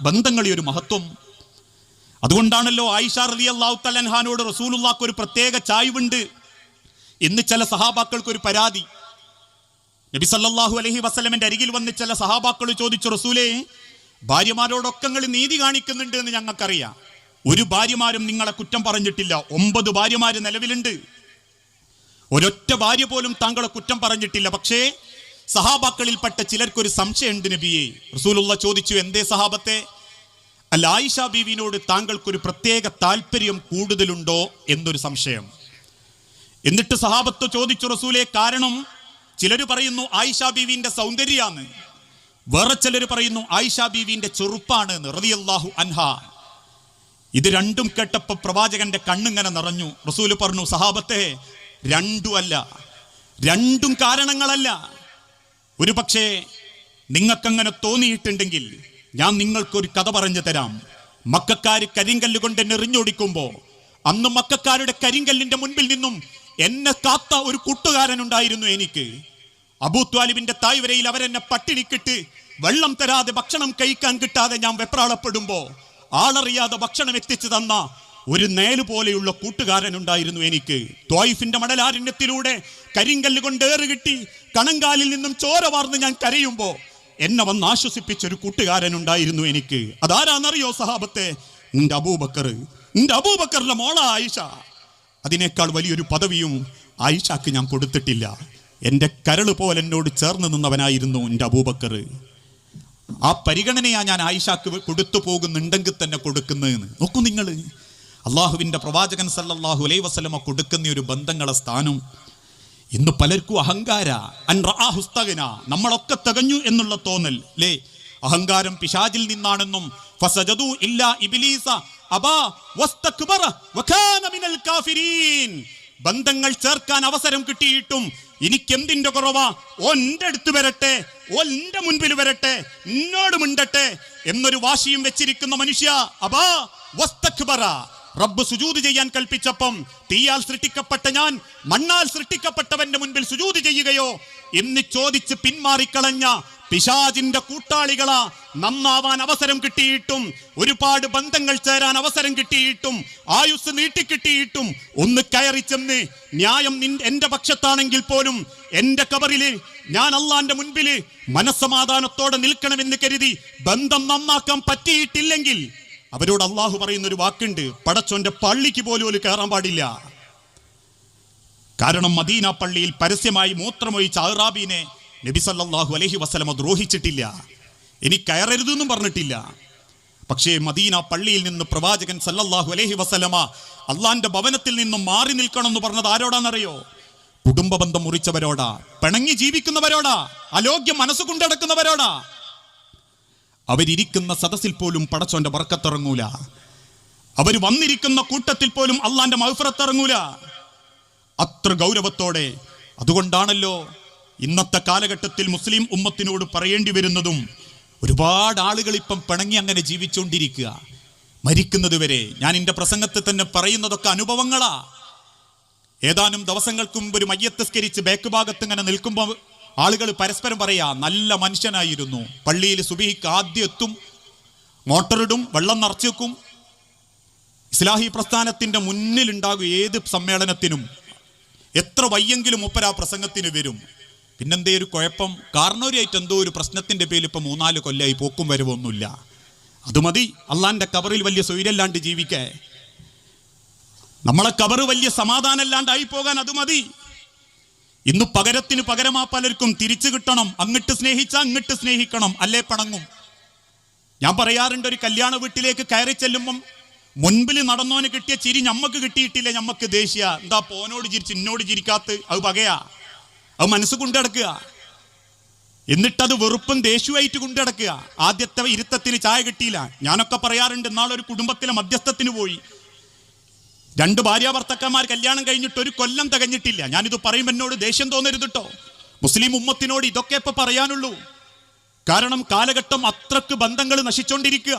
ബന്ധങ്ങളെ ഒരു മഹത്വം. അതുകൊണ്ടാണല്ലോ ആയിഷ റലി അള്ളാഹു തലൻഹാനോട് റസൂലുള്ളാക്ക് ഒരു പ്രത്യേക ചായ്വുണ്ട് എന്ന് ചില സഹാബാക്കൾക്ക് ഒരു പരാതി. നബി സല്ലാഹു അലഹി വസ്ലമിന്റെ അരികിൽ വന്ന് ചില സഹാബാക്കൾ ചോദിച്ചു റസൂലേ ഭാര്യമാരോടൊക്കെ നിങ്ങൾ നീതി കാണിക്കുന്നുണ്ട് എന്ന് ഞങ്ങൾക്കറിയാം. ഒരു ഭാര്യമാരും നിങ്ങളെ കുറ്റം പറഞ്ഞിട്ടില്ല. ഒമ്പത് ഭാര്യമാര് നിലവിലുണ്ട്. ഒരൊറ്റ ഭാര്യ പോലും താങ്കളെ കുറ്റം പറഞ്ഞിട്ടില്ല. പക്ഷേ സഹാബാക്കളിൽപ്പെട്ട ചിലർക്കൊരു സംശയമുണ്ട് നബിയെ. റസൂലുള്ള ചോദിച്ചു എന്തേ സഹാബത്തെ? അല്ല ആയിഷ ബീവിനോട് താങ്കൾക്കൊരു പ്രത്യേക താല്പര്യം കൂടുതലുണ്ടോ? എന്നൊരു സംശയം. എന്നിട്ട് സഹാബത്ത് ചോദിച്ചു റസൂലെ കാരണം ചിലർ പറയുന്നു ആയിഷ ബീവിന്റെ സൗന്ദര്യമാണ് വേറെ ചിലർ പറയുന്നു ആയിഷ ബീവിന്റെ ചെറുപ്പാണ് എന്ന്. റളിയല്ലാഹു അൻഹ. ഇത് രണ്ടും കേട്ടപ്പോ പ്രവാചകന്റെ കണ്ണിങ്ങനെ നിറഞ്ഞു. റസൂൽ പറഞ്ഞു സഹാബത്തെ രണ്ടുമല്ല രണ്ടും കാരണങ്ങളല്ല. ഒരു പക്ഷേ നിങ്ങൾക്കങ്ങനെ തോന്നിയിട്ടുണ്ടെങ്കിൽ ഞാൻ നിങ്ങൾക്കൊരു കഥ പറഞ്ഞു തരാം. മക്കാര് കരിങ്കല്ല് കൊണ്ട് എന്നെ അന്ന് മക്കാരുടെ കരിങ്കല്ലിന്റെ മുൻപിൽ നിന്നും എന്നെ കാത്ത ഒരു കൂട്ടുകാരനുണ്ടായിരുന്നു എനിക്ക്. അബൂത്വാലിബിന്റെ തായ്വരയിൽ അവരെന്നെ പട്ടിണിക്കിട്ട് വെള്ളം തരാതെ ഭക്ഷണം കഴിക്കാൻ കിട്ടാതെ ഞാൻ വെപ്രാളപ്പെടുമ്പോ ആളറിയാതെ ഭക്ഷണം എത്തിച്ചു തന്ന ഒരു നേൽ പോലെയുള്ള കൂട്ടുകാരൻ ഉണ്ടായിരുന്നു എനിക്ക്. ത്വായിഫിന്റെ മടലാരണ്യത്തിലൂടെ കരിങ്കല്ല് കൊണ്ട് ഏറ് കിട്ടി കണങ്കാലിൽ നിന്നും ചോര വാർന്ന് ഞാൻ കരയുമ്പോൾ എന്നെ വന്ന് ആശ്വസിപ്പിച്ച ഒരു കൂട്ടുകാരൻ ഉണ്ടായിരുന്നു എനിക്ക്. അതാരാന്നറിയോ സഹാബത്തെ? നിന്റെ അബൂബക്കർ. നിന്റെ അബൂബക്കറിന്റെ മോള ആയിഷ. അതിനേക്കാൾ വലിയൊരു പദവിയും ആയിഷാക്ക് ഞാൻ കൊടുത്തിട്ടില്ല. എന്റെ കരൾ പോലെ എന്നോട് ചേർന്ന് നിന്നവനായിരുന്നു എന്റെ അബൂബക്കർ. ആ പരിഗണനയാ ഞാൻ ആയിഷാക്ക് കൊടുത്തു പോകുന്നുണ്ടെങ്കിൽ തന്നെ കൊടുക്കുന്നതെന്ന്. നോക്കൂ നിങ്ങൾ അള്ളാഹുവിന്റെ പ്രവാചകൻ സല്ലാഹു അലൈ വസ്ലമ കൊടുക്കുന്ന ഒരു ബന്ധങ്ങളെ സ്ഥാനം ഇന്ന് പലർക്കും അഹങ്കാര. അൻ റആഹുസ്തഗന നമ്മളൊക്കെ തികഞ്ഞു എന്നുള്ള തോന്നൽ. ലേ അഹങ്കാരം പിശാചിൽ നിന്നാണെന്നും വസ്തക്ബറ വകാന മിനൽ കാഫിരീൻ. ബന്ധങ്ങൾ ചേർക്കാൻ അവസരം കിട്ടിയിട്ടും എനിക്ക് എന്തിന്റെ കുറവാ? ഓന്റെ അടുത്ത് വരട്ടെ ഓന്റെ മുൻപിൽ വരട്ടെ എന്നോട് മിണ്ടട്ടെ എന്നൊരു വാശിയും വെച്ചിരിക്കുന്ന മനുഷ്യ അബാ വസ്തക്ബറ. റബ്ബ് സുജൂത് ചെയ്യാൻ കൽപ്പിച്ചപ്പം തീയാൽ സൃഷ്ടിക്കപ്പെട്ട ഞാൻ മണ്ണാൽ സൃഷ്ടിക്കപ്പെട്ടവന്റെ മുൻപിൽ സുജൂത് ചെയ്യുകയോ എന്ന് ചോദിച്ച് പിന്മാറിക്കളഞ്ഞ പിശാജിന്റെ കൂട്ടാളികളാ നന്നാവാൻ അവസരം കിട്ടിയിട്ടും ഒരുപാട് ബന്ധങ്ങൾ ചേരാൻ അവസരം കിട്ടിയിട്ടും ആയുസ് നീട്ടിക്കിട്ടിയിട്ടും ഒന്ന് കയറി ചെന്ന് ന്യായം എന്റെ പക്ഷത്താണെങ്കിൽ പോലും എന്റെ കബറിൽ ഞാൻ അള്ളാന്റെ മുൻപിൽ മനസ്സമാധാനത്തോടെ നിൽക്കണമെന്ന് കരുതി ബന്ധം നന്നാക്കാൻ പറ്റിയിട്ടില്ലെങ്കിൽ അവരോട് അള്ളാഹു പറയുന്ന ഒരു വാക്കുണ്ട് പടച്ചോന്റെ പള്ളിക്ക് പോലും ഒരു കയറാൻ പാടില്ല. കാരണം മദീന പള്ളിയിൽ പരസ്യമായി മൂത്രമൊഴിച്ച അഹ്റാബീനെ നബി സല്ലല്ലാഹു അലൈഹി വസല്ലമ ദ്രോഹിച്ചിട്ടില്ല. ഇനി കയറരുതെന്നും പറഞ്ഞിട്ടില്ല. പക്ഷേ മദീന പള്ളിയിൽ നിന്ന് പ്രവാചകൻ സല്ലല്ലാഹു അലഹി വസ്ലമ അള്ളാന്റെ ഭവനത്തിൽ നിന്നും മാറി നിൽക്കണം എന്ന് പറഞ്ഞത് ആരോടാണെന്നറിയോ കുടുംബ ബന്ധം മുറിച്ചവരോടാ പിണങ്ങി ജീവിക്കുന്നവരോടാ അലോഗ്യം മനസ്സ് കൊണ്ടടക്കുന്നവരോടാ അവരിയ്ക്കുന്ന സദസ്സിൽ പോലും പടച്ചോന്റെ വർക്കത്തിറങ്ങൂല അവർ വന്നിരിക്കുന്ന കൂട്ടത്തിൽ പോലും അള്ളാന്റെ മഹഫറത്തിറങ്ങൂല. അത്ര ഗൗരവത്തോടെ. അതുകൊണ്ടാണല്ലോ ഇന്നത്തെ കാലഘട്ടത്തിൽ മുസ്ലിം ഉമ്മത്തിനോട് പറയേണ്ടി വരുന്നതും ഒരുപാട് ആളുകൾ ഇപ്പം പിണങ്ങി അങ്ങനെ ജീവിച്ചുകൊണ്ടിരിക്കുക മരിക്കുന്നത് വരെ ഞാൻ എന്റെ പ്രസംഗത്തിൽ തന്നെ പറയുന്നതൊക്കെ അനുഭവങ്ങളാ. ഏതാനും ദിവസങ്ങൾക്ക് മുമ്പ് ഒരു മയ്യത്തസ്കരിച്ച് ബാക്ക് ഭാഗത്ത് ഇങ്ങനെ നിൽക്കുമ്പോൾ ആളുകൾ പരസ്പരം പറയാ നല്ല മനുഷ്യനായിരുന്നു. പള്ളിയിൽ സുബിഹിക്ക് ആദ്യം എത്തും മോട്ടറിടും വെള്ളം നിറച്ചു വെക്കും. ഇസ്ലാഹി പ്രസ്ഥാനത്തിന്റെ മുന്നിലുണ്ടാകും ഏത് സമ്മേളനത്തിനും. എത്ര വയ്യെങ്കിലും മുപ്പര ആ പ്രസംഗത്തിന് വരും. പിന്നെന്തേ ഒരു കുഴപ്പം? കാരണവരായിട്ട് എന്തോ ഒരു പ്രശ്നത്തിന്റെ പേരിൽ ഇപ്പൊ മൂന്നാൽ കൊല്ലമായി പോക്കും വരവൊന്നുമില്ല. അത് മതി. അള്ളാന്റെ കബറിൽ വലിയ സ്വൈരല്ലാണ്ട് ജീവിക്കേ നമ്മളെ കബറ് വലിയ സമാധാനമല്ലാണ്ടായി പോകാൻ അത് മതി. ഇന്ന് പകരത്തിന് പകരമാ പലർക്കും തിരിച്ചു കിട്ടണം. അങ്ങട്ട് സ്നേഹിച്ച അങ്ങട്ട് സ്നേഹിക്കണം. അല്ലേ പണങ്ങും ഞാൻ പറയാറുണ്ട് ഒരു കല്യാണ വീട്ടിലേക്ക് കയറി ചെല്ലുമ്പം മുൻപിൽ നടന്നോന് കിട്ടിയ ചിരി ഞമ്മക്ക് കിട്ടിയിട്ടില്ല? ഞമ്മക്ക് ദേഷ്യ. എന്താ പോനോട് ചിരിച്ച് ഇന്നോട് ചിരിക്കാത്ത? അത് പകയാ. അത് മനസ്സ് കൊണ്ടടക്കുക എന്നിട്ടത് വെറുപ്പും ദേഷ്യമായിട്ട് കൊണ്ടടക്കുക ആദ്യത്തെ ഇരുത്തത്തിന് ചായ കിട്ടിയില്ല. ഞാനൊക്കെ പറയാറുണ്ട് നാളെ ഒരു കുടുംബത്തിലെ മധ്യസ്ഥത്തിന് പോയി. രണ്ട് ഭാര്യാഭർത്തക്കന്മാർ കല്യാണം കഴിഞ്ഞിട്ട് ഒരു കൊല്ലം തികഞ്ഞിട്ടില്ല. ഞാനിത് പറയുമ്പോൾ എന്നോട് ദേഷ്യം തോന്നരുത് കേട്ടോ മുസ്ലിം ഉമ്മത്തിനോട് ഇതൊക്കെ ഇപ്പൊ പറയാനുള്ളൂ. കാരണം കാലഘട്ടം അത്രയ്ക്ക് ബന്ധങ്ങൾ നശിച്ചോണ്ടിരിക്കുക.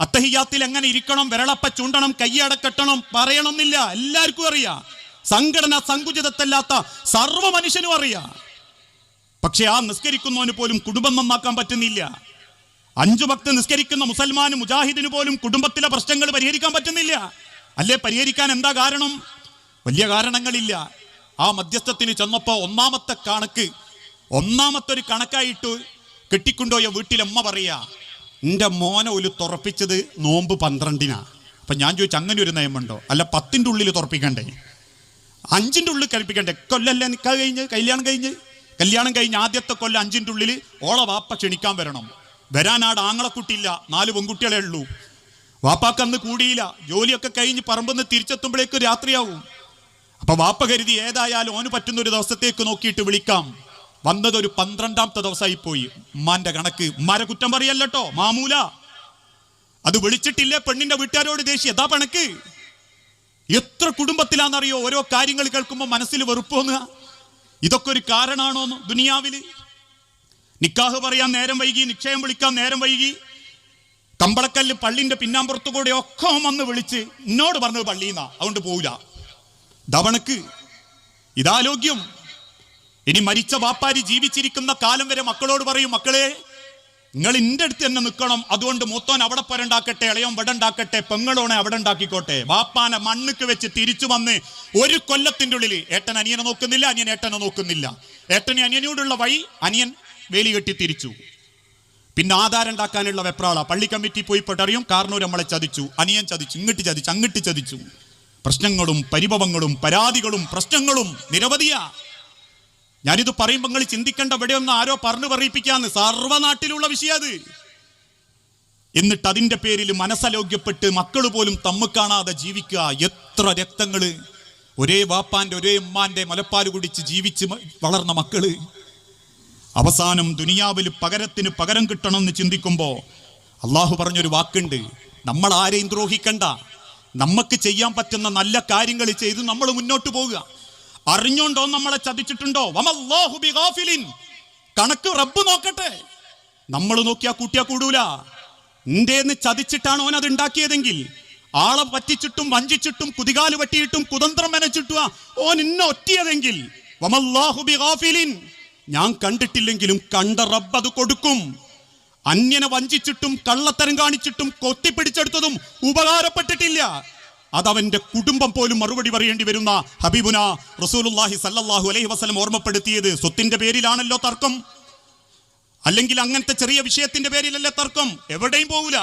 അത്തഹിയാത്തിൽ എങ്ങനെ ഇരിക്കണം വിരളപ്പ ചൂണ്ടണം കയ്യടക്കെട്ടണം പറയണമെന്നില്ല എല്ലാവർക്കും അറിയാം. സംഘടന സങ്കുചിതത്തല്ലാത്ത സർവ മനുഷ്യനും അറിയാം. പക്ഷെ ആ നിസ്കരിക്കുന്നവന് പോലും കുടുംബം നന്നാക്കാൻ പറ്റുന്നില്ല. അഞ്ചു ഭക്ത് നിസ്കരിക്കുന്ന മുസൽമാന് മുജാഹിദിന് പോലും കുടുംബത്തിലെ പ്രശ്നങ്ങൾ പരിഹരിക്കാൻ പറ്റുന്നില്ല. അല്ലേ പരിഹരിക്കാൻ എന്താ കാരണം? വലിയ കാരണങ്ങളില്ല. ആ മധ്യസ്ഥത്തിന് ചെന്നപ്പോൾ ഒന്നാമത്തെ കണക്ക് ഒന്നാമത്തെ ഒരു കണക്കായിട്ട് കെട്ടിക്കൊണ്ടുപോയ വീട്ടിലമ്മ പറയാ എന്റെ മോനെ ഒരു തുറപ്പിച്ചത് നോമ്പ് പന്ത്രണ്ടിനാ. അപ്പൊ ഞാൻ ചോദിച്ചു അങ്ങനെ ഒരു നിയമമുണ്ടോ? അല്ല പത്തിന്റെ ഉള്ളിൽ തുറപ്പിക്കണ്ടേ? അഞ്ചിന്റെ ഉള്ളിൽ കഴിപ്പിക്കണ്ടേ? കൊല്ലല്ലേ നിൽക്കാൻ കഴിഞ്ഞ്? കല്യാണം കഴിഞ്ഞ്? കല്യാണം കഴിഞ്ഞ് ആദ്യത്തെ കൊല്ലം അഞ്ചിന്റെ ഉള്ളിൽ ഓളവാപ്പ ക്ഷണിക്കാൻ വരണം. വരാനാട് ആങ്ങളക്കുട്ടിയില്ല നാല് പെൺകുട്ടികളെ ഉള്ളൂ. വാപ്പാക്ക് അന്ന് കൂടിയില്ല. ജോലിയൊക്കെ കഴിഞ്ഞ് പറമ്പെന്ന് തിരിച്ചെത്തുമ്പോഴേക്ക് രാത്രിയാവും. അപ്പൊ വാപ്പ കരുതി ഏതായാലും ഓന് പറ്റുന്ന ഒരു ദിവസത്തേക്ക് നോക്കിയിട്ട് വിളിക്കാം. വന്നത് ഒരു പന്ത്രണ്ടാമത്തെ ദിവസമായി പോയി ഉമ്മാന്റെ കണക്ക്. ഉമ്മാരെ കുറ്റം പറയല്ലോ മാമൂല. അത് വിളിച്ചിട്ടില്ലേ പെണ്ണിന്റെ വീട്ടുകാരോട് ദേഷ്യം? എതാ പണക്ക് എത്ര കുടുംബത്തിലാണെന്നറിയോ? ഓരോ കാര്യങ്ങൾ കേൾക്കുമ്പോൾ മനസ്സിൽ വെറുപ്പോന്ന്. ഇതൊക്കെ ഒരു കാരണാണോന്ന് ദുനിയാവിൽ. നിക്കാഹ് പറയാൻ നേരം വൈകി നിക്ഷയം വിളിക്കാൻ നേരം വൈകി. കമ്പളക്കല്ല് പള്ളിന്റെ പിന്നാമ്പുറത്തു കൂടെ ഒക്കെ വന്ന് വിളിച്ച് എന്നോട് പറഞ്ഞത് പള്ളിന്നാ അതുകൊണ്ട് പോവില്ല. ദവണക്ക് ഇതാരോഗ്യം ഇനി മരിച്ച വാപ്പാരി ജീവിച്ചിരിക്കുന്ന കാലം വരെ മക്കളോട് പറയും മക്കളെ നിങ്ങൾ എന്റെ അടുത്ത് തന്നെ നിൽക്കണം. അതുകൊണ്ട് മൂത്തോൻ അവിടെ പോരണ്ടാക്കട്ടെ ഇളയോൻ ഇവിടെ ഉണ്ടാക്കട്ടെ പെങ്ങളോണെ അവിടെ ഉണ്ടാക്കിക്കോട്ടെ. വാപ്പാനെ മണ്ണുക്ക് വെച്ച് തിരിച്ചു വന്ന് ഒരു കൊല്ലത്തിന്റെ ഉള്ളിൽ ഏട്ടൻ അനിയനെ നോക്കുന്നില്ല അനിയൻ ഏട്ടനെ നോക്കുന്നില്ല. ഏട്ടനെ അനിയനോടുള്ള വഴി അനിയൻ വേലി കെട്ടി തിരിച്ചു. പിന്നെ ആധാരം ഉണ്ടാക്കാനുള്ള വെപ്രാള. പള്ളി കമ്മിറ്റി പോയി പെട്ടറിയും കാർണൂർ നമ്മളെ ചതിച്ചു. അനിയൻ ചതിച്ചു ഇങ്ങോട്ട് ചതിച്ചു അങ്ങോട്ട് ചതിച്ചു. പ്രശ്നങ്ങളും പരിഭവങ്ങളും പരാതികളും പ്രശ്നങ്ങളും നിരവധിയാ. ഞാനിത് പറയുമ്പോൾ നിങ്ങൾ ചിന്തിക്കേണ്ട എവിടെയൊന്ന് ആരോ പറഞ്ഞു പറയിപ്പിക്കാന്ന്. സർവനാട്ടിലുള്ള വിഷയം അത്. എന്നിട്ട് അതിന്റെ പേരിൽ മനസ്സലോഗ്യപ്പെട്ട് മക്കൾ പോലും തമ്മ് കാണാതെ ജീവിക്കുക. എത്ര രക്തങ്ങൾ. ഒരേ വാപ്പാന്റെ ഒരേ ഉമ്മാന്റെ മുലപ്പാൽ കുടിച്ച് ജീവിച്ച് വളർന്ന മക്കൾ. അവസാനം ദുനിയാവിൽ പകരത്തിന് പകരം കിട്ടണമെന്ന് ചിന്തിക്കുമ്പോൾ അള്ളാഹു പറഞ്ഞൊരു വാക്കുണ്ട്. നമ്മൾ ആരെയും ദ്രോഹിക്കണ്ട. നമുക്ക് ചെയ്യാൻ പറ്റുന്ന നല്ല കാര്യങ്ങൾ ചെയ്ത് നമ്മൾ മുന്നോട്ട് പോവുക. അറിഞ്ഞോണ്ടോ നമ്മളെ ചതിച്ചിട്ടുണ്ടോ. കണക്ക് റബ്ബ് നോക്കട്ടെ. നമ്മൾ നോക്കിയാ കൂട്ടിയാ കൂടൂല. എന്തേന്ന് ചതിച്ചിട്ടാണ് ഓൻ അത് ഉണ്ടാക്കിയതെങ്കിൽ ആളെ പറ്റിച്ചിട്ടും വഞ്ചിച്ചിട്ടും കുതികാൽ പറ്റിയിട്ടും കുതന്ത്രം മെനച്ചിട്ടുക ഓൻ ഇന്ന ഒറ്റിയതെങ്കിൽ വമല്ലാഹു. ഞാൻ കണ്ടിട്ടില്ലെങ്കിലും കണ്ട റബ്ബ് അത് കൊടുക്കും. അന്യനെ വഞ്ചിച്ചിട്ടും കള്ളത്തരം കാണിച്ചിട്ടും കൊത്തിപ്പിടിച്ചെടുത്തതും ഉപകാരപ്പെട്ടിട്ടില്ല. അതവന്റെ കുടുംബം പോലും മറുപടി പറയേണ്ടി വരുന്ന ഹബീബുന റസൂലുല്ലാഹി സല്ലാഹു അലൈഹി വസ്ലം ഓർമ്മപ്പെടുത്തിയത് സ്വത്തിന്റെ പേരിലാണല്ലോ തർക്കം. അല്ലെങ്കിൽ അങ്ങനത്തെ ചെറിയ വിഷയത്തിന്റെ പേരിലല്ലേ തർക്കം. എവിടെയും പോകൂല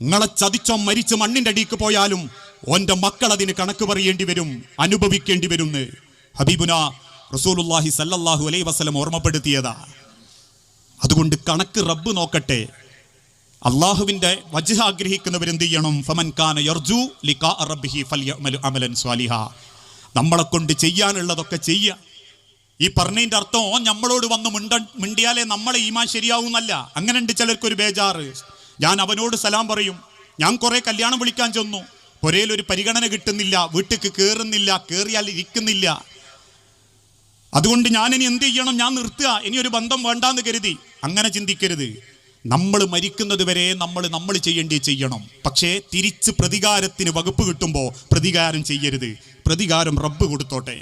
നിങ്ങളെ ചതിച്ചോ മരിച്ച് മണ്ണിന്റെ അടിക്ക് പോയാലും ഓന്റെ മക്കൾ അതിന് കണക്ക് പറയേണ്ടി വരും അനുഭവിക്കേണ്ടി വരും ഹബീബുന റസൂലുല്ലാഹി സല്ലല്ലാഹു അലൈഹി വസല്ലം ഓർമ്മപ്പെടുത്തിയതാ. അതുകൊണ്ട് കണക്ക് റബ്ബ് നോക്കട്ടെ. അള്ളാഹുവിന്റെ വജ്ഹ ആഗ്രഹിക്കുന്നവരെന്ത് ചെയ്യണം? ഫമൻ കാന യർജു ലിഖാ റബ്ബിഹി ഫൽയഅമലു അമലൻ സ്വാലിഹ. നമ്മളെ കൊണ്ട് ചെയ്യാനുള്ളതൊക്കെ ചെയ്യുക. ഈ പറഞ്ഞതിന്റെ അർത്ഥം ഓൻ നമ്മളോട് വന്ന് മിണ്ട മിണ്ടിയാലേ നമ്മളെ ഈമാൻ ശരിയാവുന്നല്ല. അങ്ങനെ ഉണ്ട് ചിലർക്കൊരു ബേജാറ്. ഞാൻ അവനോട് സലാം പറയും. ഞാൻ കുറേ കല്യാണം വിളിക്കാൻ ചെന്നു. പുരയിൽ ഒരു പരിഗണന കിട്ടുന്നില്ല വീട്ടിക്ക് കയറുന്നില്ല കയറിയാൽ ഇരിക്കുന്നില്ല. അതുകൊണ്ട് ഞാൻ ഇനി എന്ത് ചെയ്യണം? ഞാൻ നിർത്തുക. ഇനി ഒരു ബന്ധം വേണ്ടാന്ന് കരുതി. അങ്ങനെ ചിന്തിക്കരുത്. നമ്മൾ മരിക്കുന്നത് വരെ നമ്മൾ നമ്മൾ ചെയ്യേണ്ടി ചെയ്യണം. പക്ഷേ തിരിച്ച് പ്രതികാരത്തിന് വകുപ്പ് കിട്ടുമ്പോൾ പ്രതികാരം ചെയ്യരുത്. പ്രതികാരം റബ്ബ് കൊടുത്തോട്ടെ.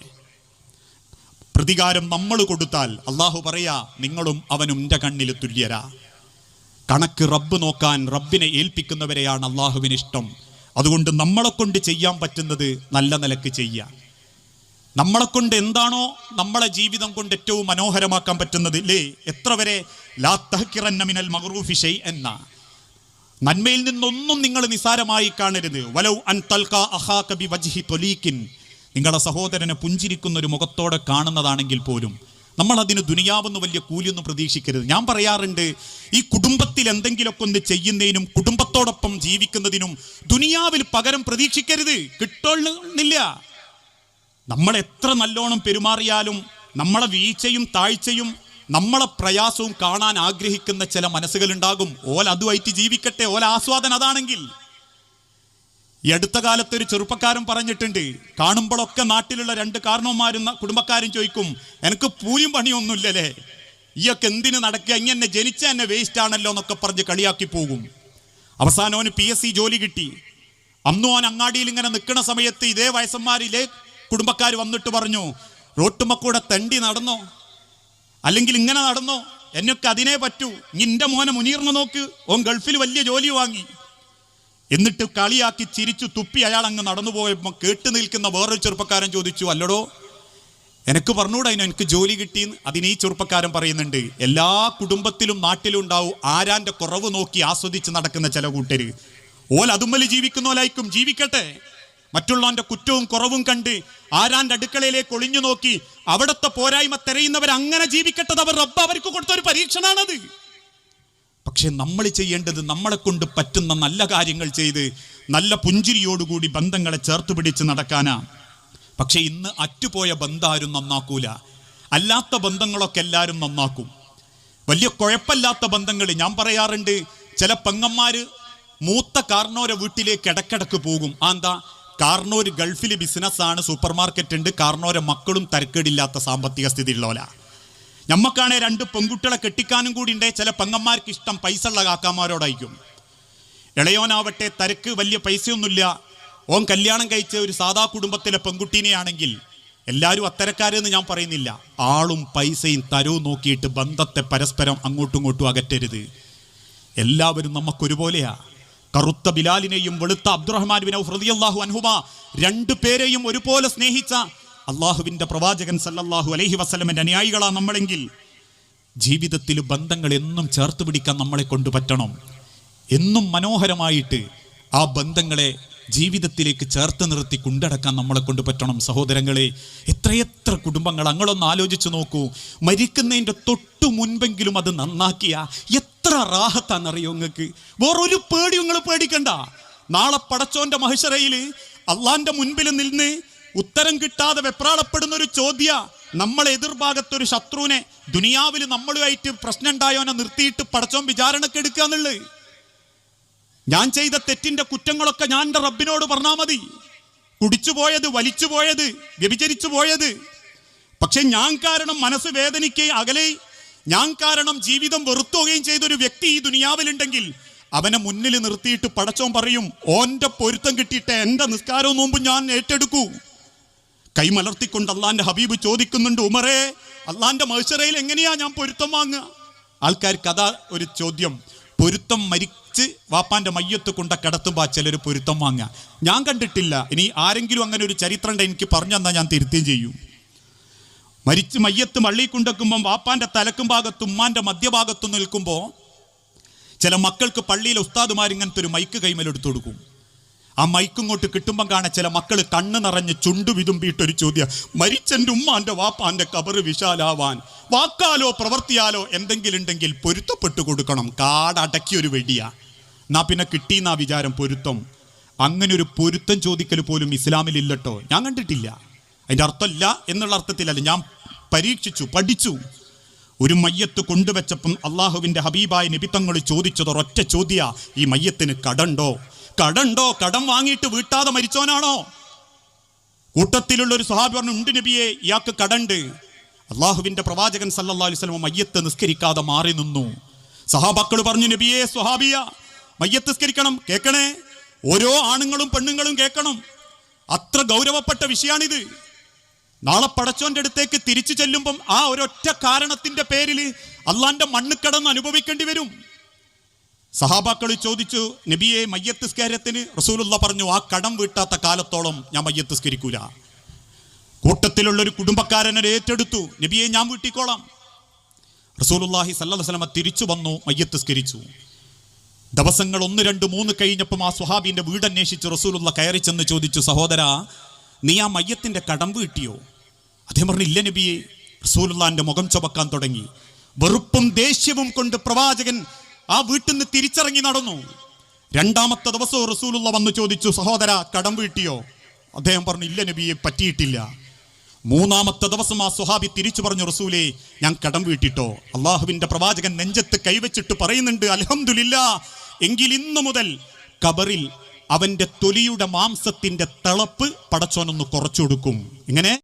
പ്രതികാരം നമ്മൾ കൊടുത്താൽ അള്ളാഹു പറയാ നിങ്ങളും അവനും എന്റെ കണ്ണിൽ തുല്യരാ. കണക്ക് റബ്ബ് നോക്കാൻ റബ്ബിനെ ഏൽപ്പിക്കുന്നവരെയാണ് അള്ളാഹുവിന് ഇഷ്ടം അതുകൊണ്ട് നമ്മളെ കൊണ്ട് ചെയ്യാൻ പറ്റുന്നത് നല്ല നിലയ്ക്ക് ചെയ്യാം. നമ്മളെ കൊണ്ട് എന്താണോ നമ്മളെ ജീവിതം കൊണ്ട് ഏറ്റവും മനോഹരമാക്കാൻ പറ്റുന്നത് ഇല്ലേ എത്ര വരെ? ലാത്തഹിറന്നമിനൽ മഹറൂഫിഷൈ ഷൈഅന്ന. നന്മയിൽ നിന്നൊന്നും നിങ്ങൾ നിസാരമായി കാണരുത്. വലൗ അൻ തൽക്ക അഹാ കബി വജ്ഹി തൊലീക്കിൻ നിങ്ങളുടെ സഹോദരനെ പുഞ്ചിരിക്കുന്ന ഒരു മുഖത്തോടെ കാണുന്നതാണെങ്കിൽ പോലും നമ്മൾ അതിന് ദുനിയാവെന്ന് വലിയ കൂലിയൊന്നും പ്രതീക്ഷിക്കരുത്. ഞാൻ പറയാറുണ്ട് ഈ കുടുംബത്തിൽ എന്തെങ്കിലുമൊക്കെ ഒന്ന് ചെയ്യുന്നതിനും കുടുംബത്തോടൊപ്പം ജീവിക്കുന്നതിനും ദുനിയാവിൽ പകരം പ്രതീക്ഷിക്കരുത്. കിട്ടുന്നില്ല നമ്മൾ എത്ര നല്ലോണം പെരുമാറിയാലും നമ്മളെ വീഴ്ചയും താഴ്ചയും നമ്മളെ പ്രയാസവും കാണാൻ ആഗ്രഹിക്കുന്ന ചില മനസ്സുകളുണ്ടാകും. ഓൽ അതുമായിട്ട് ജീവിക്കട്ടെ ഓല ആസ്വാദന അതാണെങ്കിൽ. ഈ അടുത്ത കാലത്ത് ഒരു ചെറുപ്പക്കാരൻ പറഞ്ഞിട്ടുണ്ട് കാണുമ്പോഴൊക്കെ നാട്ടിലുള്ള രണ്ട് കാരണവന്മാരും കുടുംബക്കാരും ചോദിക്കും എനിക്ക് പൂയും പണിയൊന്നുമില്ലല്ലേ? ഈയൊക്കെ എന്തിനു നടക്കുക? ഇങ്ങനെ എന്നെ ജനിച്ച എന്നെ വേസ്റ്റ് ആണല്ലോ എന്നൊക്കെ പറഞ്ഞ് കളിയാക്കി പോകും. അവസാനം അവന് പി എസ് സി ജോലി കിട്ടി. അന്നും അവൻ അങ്ങാടിയിൽ ഇങ്ങനെ നിൽക്കുന്ന സമയത്ത് ഇതേ വയസ്സന്മാരിലെ കുടുംബക്കാർ വന്നിട്ട് പറഞ്ഞു റോട്ടുമ്മക്കൂടെ തണ്ടി നടന്നോ? അല്ലെങ്കിൽ ഇങ്ങനെ നടന്നോ? എന്നൊക്കെ അതിനെ പറ്റൂ. നിന്റെ മോനെ മുനീർന്ന് നോക്ക്. ഓൻ ഗൾഫിൽ വലിയ ജോലി വാങ്ങി. എന്നിട്ട് കളിയാക്കി ചിരിച്ചു തുപ്പി അയാൾ അങ്ങ് നടന്നു പോയപ്പോൾ കേട്ട് നിൽക്കുന്ന വേറൊരു ചെറുപ്പക്കാരൻ ചോദിച്ചു അല്ലടോ എനിക്ക് പറഞ്ഞൂടാ അതിന് എനിക്ക് ജോലി കിട്ടിയെന്ന് അതിന് ഈ ചെറുപ്പക്കാരൻ പറയുന്നുണ്ട് എല്ലാ കുടുംബത്തിലും നാട്ടിലും ഉണ്ടാവും ആരാന്റെ കുറവ് നോക്കി ആസ്വദിച്ച് നടക്കുന്ന ചില കൂട്ടര്. ഓൽ അതുമ്മൽ ജീവിക്കുന്നോലായിരിക്കും ജീവിക്കട്ടെ. മറ്റുള്ളവന്റെ കുറ്റവും കുറവും കണ്ട് ആരാന്റെ അടുക്കളയിലേക്ക് ഒളിഞ്ഞു നോക്കി അവിടുത്തെ പോരായ്മ തെരയുന്നവർ അങ്ങനെ ജീവിക്കട്ടത് അവർ റബ്ബ് അവർക്ക് കൊടുത്ത ഒരു പരീക്ഷണാണത്. പക്ഷെ നമ്മൾ ചെയ്യേണ്ടത് നമ്മളെ കൊണ്ട് പറ്റുന്ന നല്ല കാര്യങ്ങൾ ചെയ്ത് നല്ല പുഞ്ചിരിയോടുകൂടി ബന്ധങ്ങളെ ചേർത്ത് പിടിച്ച് നടക്കാനാ. പക്ഷെ ഇന്ന് അറ്റുപോയ ബന്ധാരും നന്നാക്കൂല. അല്ലാത്ത ബന്ധങ്ങളൊക്കെ എല്ലാവരും നന്നാക്കും. വലിയ കുഴപ്പമില്ലാത്ത ബന്ധങ്ങൾ ഞാൻ പറയാറുണ്ട്. ചില പെങ്ങന്മാർ മൂത്ത കാർണോരെ വീട്ടിലേക്ക് ഇടക്കിടക്ക് പോകും. ആ എന്താ? കാർണോര് ഗൾഫിൽ ബിസിനസ്സാണ് സൂപ്പർ മാർക്കറ്റ് ഉണ്ട് കാർണോരെ മക്കളും തരക്കേടില്ലാത്ത സാമ്പത്തിക സ്ഥിതി ഉള്ളവരാ ഞമ്മക്കാണെ രണ്ട് പെൺകുട്ടികളെ കെട്ടിക്കാനും കൂടി ഉണ്ടേ ചില പെങ്ങന്മാർക്ക് ഇഷ്ടം പൈസ ഉള്ള കാക്കാമാരോടായിരിക്കും. ഇളയോനാവട്ടെ തരക്ക് വലിയ പൈസയൊന്നുമില്ല. ഓൻ കല്യാണം കഴിച്ച ഒരു സാധാ കുടുംബത്തിലെ പെൺകുട്ടീനെയാണെങ്കിൽ എല്ലാവരും അത്തരക്കാരെന്ന് ഞാൻ പറയുന്നില്ല. ആളും പൈസയും തരവും നോക്കിയിട്ട് ബന്ധത്തെ പരസ്പരം അങ്ങോട്ടും ഇങ്ങോട്ടും അകറ്റരുത്. എല്ലാവരും നമുക്കൊരുപോലെയാ കറുത്ത ബിലാലിനെയും വെളുത്ത അബ്ദുറഹ്മാൻ ബിൻ ഔഫ് റളിയല്ലാഹു അൻഹുമ രണ്ടു പേരെയും ഒരുപോലെ സ്നേഹിച്ച അള്ളാഹുവിന്റെ പ്രവാചകൻ സല്ലല്ലാഹു അലൈഹി വസല്ലമന്റെ അനുയായികളാ നമ്മളെങ്കിൽ ജീവിതത്തിൽ ബന്ധങ്ങൾ എന്നും ചേർത്ത് പിടിക്കാൻ നമ്മളെ കൊണ്ട് പറ്റണം. എന്നും മനോഹരമായിട്ട് ആ ബന്ധങ്ങളെ ജീവിതത്തിലേക്ക് ചേർത്ത് നിർത്തി കൊണ്ടടക്കാൻ നമ്മളെ കൊണ്ട് പറ്റണം. സഹോദരങ്ങളെ എത്രയെത്ര കുടുംബങ്ങൾ അങ്ങളൊന്ന് ആലോചിച്ച് നോക്കൂ. മരിക്കുന്നതിന്റെ തൊട്ടു മുൻപെങ്കിലും അത് നന്നാക്കിയ എത്ര റാഹത്താണെന്നറിയോ നിങ്ങൾക്ക്? വേറൊരു പേടി നിങ്ങൾ പേടിക്കണ്ട. നാളെ പടച്ചോന്റെ മഹിഷറയിൽ അള്ളാന്റെ മുൻപിൽ നിന്ന് ഉത്തരം കിട്ടാതെ വെപ്രാളപ്പെടുന്ന ഒരു ചോദ്യ നമ്മളെ എതിർഭാഗത്തൊരു ശത്രുവിനെ ദുനിയാവിൽ നമ്മളുമായിട്ട് പ്രശ്നം ഉണ്ടായോനെ നിർത്തിയിട്ട് പടച്ചോൻ വിചാരണക്ക് എടുക്കുക എന്നുള്ളത്. ഞാൻ ചെയ്ത തെറ്റിന്റെ കുറ്റങ്ങളൊക്കെ ഞാൻ എന്റെ റബ്ബിനോട് പറഞ്ഞാൽ മതി. കുടിച്ചു പോയത് വലിച്ചു പോയത് വ്യഭിചരിച്ചു പോയത്. പക്ഷെ ഞാൻ കാരണം മനസ്സ് വേദനിക്കുകയും അകലെ ഞാൻ കാരണം ജീവിതം വെറുത്തുകയും ചെയ്ത ഒരു വ്യക്തി ഈ ദുനിയാവിലുണ്ടെങ്കിൽ അവനെ മുന്നിൽ നിർത്തിയിട്ട് പടച്ചോൻ പറയും ഓന്റെ പൊരുത്തം കിട്ടിയിട്ട് എന്റെ നിസ്കാരവും നോമ്പും ഞാൻ ഏറ്റെടുക്കൂ. കൈമലർത്തിക്കൊണ്ട് അള്ളാന്റെ ഹബീബ് ചോദിക്കുന്നുണ്ട് ഉമറേ അള്ളാന്റെ മത്സരയിൽ എങ്ങനെയാ ഞാൻ പൊരുത്തം വാങ്ങുക? ആൾക്കാർ കഥ ഒരു ചോദ്യം പൊരുത്തം മരിച്ച് വാപ്പാന്റെ മയ്യത്ത് കൊണ്ട കിടത്തുമ്പോൾ ചിലർ പൊരുത്തം വാങ്ങുക? ഞാൻ കണ്ടിട്ടില്ല. ഇനി ആരെങ്കിലും അങ്ങനെ ഒരു ചരിത്രം എനിക്ക് പറഞ്ഞു തന്നാൽ ഞാൻ തിരുത്തുകയും ചെയ്യും. മരിച്ച് മയ്യത്ത് മള്ളി കൊണ്ടെക്കുമ്പം വാപ്പാന്റെ തലക്കും ഭാഗത്തും ഉമ്മാന്റെ മധ്യഭാഗത്തും നിൽക്കുമ്പോൾ ചില മക്കൾക്ക് പള്ളിയിലെ ഉസ്താദുമാർ ഇങ്ങനത്തെ ഒരു മൈക്ക് കൈമലെടുത്തു കൊടുക്കും. ആ മൈക്കിങ്ങോട്ട് കിട്ടുമ്പം കാണാൻ ചില മക്കൾ കണ്ണ് നിറഞ്ഞ് ചുണ്ടു വിതുമ്പിയിട്ടൊരു ചോദ്യം. മരിച്ചെന്റെ ഉമ്മാന്റെ വാപ്പാന്റെ കബറ് വിശാലാവാൻ വാക്കാലോ പ്രവർത്തിയാലോ എന്തെങ്കിലും ഉണ്ടെങ്കിൽ പൊരുത്തപ്പെട്ടു കൊടുക്കണം. കാടടക്കിയൊരു വെടിയാ. എന്നാ പിന്നെ കിട്ടിയെന്നാ വിചാരം പൊരുത്തം. അങ്ങനെ ഒരു പൊരുത്തം ചോദിക്കൽ പോലും ഇസ്ലാമിൽ ഇല്ലട്ടോ ഞാൻ കണ്ടിട്ടില്ല. അതിന്റെ അർത്ഥമില്ല എന്നുള്ള അർത്ഥത്തിലല്ല. ഞാൻ പരീക്ഷിച്ചു പഠിച്ചു. ഒരു മയ്യത്ത് കൊണ്ടുവച്ചപ്പം അള്ളാഹുവിന്റെ ഹബീബായ നിബിത്തങ്ങൾ ചോദിച്ചത് ഒറ്റ ചോദ്യ ഈ മയ്യത്തിന് കടണ്ടോ? കടണ്ടോ? കടം വാങ്ങിയിട്ട് വീട്ടാതെ മരിച്ചോനാണോ കൂട്ടത്തിലുള്ള ഒരു സ്വഹാബി പറഞ്ഞു ഉണ്ട് നബിയെ ഇയാൾക്ക് കടണ്ട്. അള്ളാഹുവിന്റെ പ്രവാചകൻ സല്ലാ അലൈഹി വസല്ലം മയ്യത്ത് നിസ്കരിക്കാതെ മാറി നിന്നു. സഹാബാക്കൾ പറഞ്ഞു നബിയെ സ്വഹാബിയ മയ്യത്ത് നിസ്കരിക്കണം. കേൾക്കണേ ഓരോ ആണുങ്ങളും പെണ്ണുങ്ങളും കേൾക്കണം അത്ര ഗൗരവപ്പെട്ട വിഷയാണിത്. നാളെ പടച്ചോന്റെ അടുത്തേക്ക് തിരിച്ചു ചെല്ലുമ്പം ആ ഒരൊറ്റ കാരണത്തിന്റെ പേരിൽ അള്ളാന്റെ മണ്ണ് കടന്ന് അനുഭവിക്കേണ്ടി വരും. സഹാബാക്കൾ ചോദിച്ചു നബിയെ മയ്യത്ത് സ്കാരത്തിന് റസൂലുള്ള പറഞ്ഞു ആ കടം വീട്ടാത്ത കാലത്തോളം ഞാൻ മയ്യത്ത് സ്കരിക്കൂല കൂട്ടത്തിലുള്ള ഒരു കുടുംബക്കാരനെ ഏറ്റെടുത്തു. നബിയെ ഞാൻ വീട്ടിക്കോളാം. അലൈഹി വസല്ലമ തിരിച്ചു വന്നു മയ്യത്ത് സ്കരിച്ചു ദിവസങ്ങൾ ഒന്ന് രണ്ട് മൂന്ന് കഴിഞ്ഞപ്പം ആ സുഹാബിന്റെ വീട് അന്വേഷിച്ച് റസൂലുള്ള കയറി ചെന്ന് ചോദിച്ചു സഹോദര നീ ആ മയ്യത്തിന്റെ കടം വീട്ടിയോ? അദ്ദേഹം പറഞ്ഞു ഇല്ല നബിയെ റസൂലുള്ളാന്റെ മുഖം ചുമക്കാൻ തുടങ്ങി. വെറുപ്പും ദേഷ്യവും കൊണ്ട് പ്രവാചകൻ ആ വീട്ടിൽ നിന്ന് തിരിച്ചിറങ്ങി നടന്നു. രണ്ടാമത്തെ ദിവസം റസൂലുള്ള വന്ന് ചോദിച്ചു സഹോദര കടം വീട്ടിയോ? അദ്ദേഹം പറഞ്ഞു ഇല്ല നബിയെ പറ്റിയിട്ടില്ല. മൂന്നാമത്തെ ദിവസം ആ സുഹാബി തിരിച്ചു പറഞ്ഞു റസൂലെ ഞാൻ കടം വീട്ടിട്ടോ? അള്ളാഹുവിന്റെ പ്രവാചകൻ നെഞ്ചത്ത് കൈവച്ചിട്ട് പറയുന്നുണ്ട് അലഹമില്ല എങ്കിൽ ഇന്നു മുതൽ കബറിൽ അവന്റെ തൊലിയുടെ മാംസത്തിന്റെ തിളപ്പ് പടച്ചോനൊന്ന് കുറച്ചു കൊടുക്കും. ഇങ്ങനെ